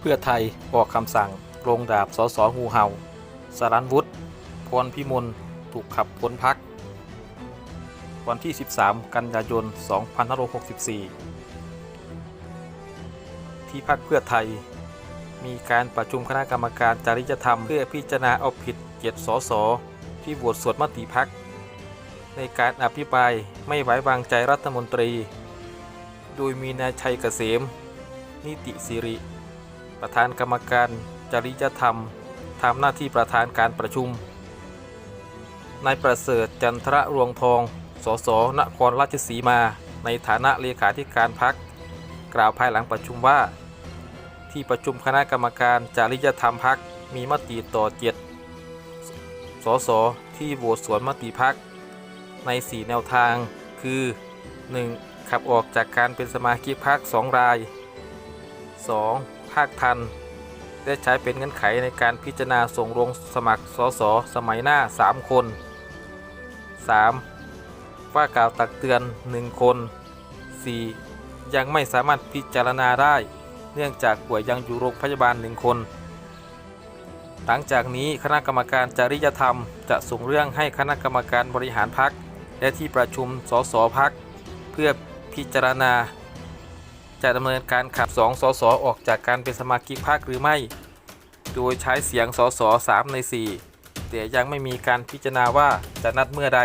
เพื่อไทยออกคำสั่งลงดาบสสงูเห่าสารันวุฒิพรพิมลถูกขับพ้นพัก วันที่ 13 กันยายน 2564 ที่พักเพื่อไทย มีการประชุมคณะกรรมการจริยธรรมเพื่อพิจารณาเอาผิดเกียรติสสที่โหวตสวนมติพัก ในการอภิปรายไม่ไว้วางใจรัฐมนตรี โดยมีนายชัยเกษม นิติสิริ ประธานกรรมการจริยธรรมทำหน้าที่ประธานการประชุม นายประเสริฐจันทระรวงทอง สส นครราชสีมา ในฐานะเลขาธิการพัก กล่าวภายหลังประชุมว่า ที่ประชุมคณะกรรมการจริยธรรมพักมีมติต่อเจ็ดสส ที่โหวตสวนมติพักใน 4 แนวทางคือ 1. ขับออกจากการเป็นสมาชิกพัก2ราย 2. ภาคทัน ได้ใช้เป็นเงื่อนไขในการพิจารณาส่งลงสมัครสสสมัยหน้า 3 คน 3. ว่ากล่าวตักเตือน 1 คน 4. ยังไม่สามารถพิจารณาได้ เนื่องจากป่วยยังอยู่โรงพยาบาล 1 คน หลังจากนี้คณะกรรมการจริยธรรม จะส่งเรื่องให้คณะกรรมการบริหารพักและที่ประชุมสสพักเพื่อพิจารณา จะดำเนินการขับสองสส ออกจากการเป็นสมาชิกพรรคหรือไม่ โดยใช้เสียงสส 3 ใน 4 แต่ยังไม่มีการพิจารณาว่าจะนัดเมื่อใด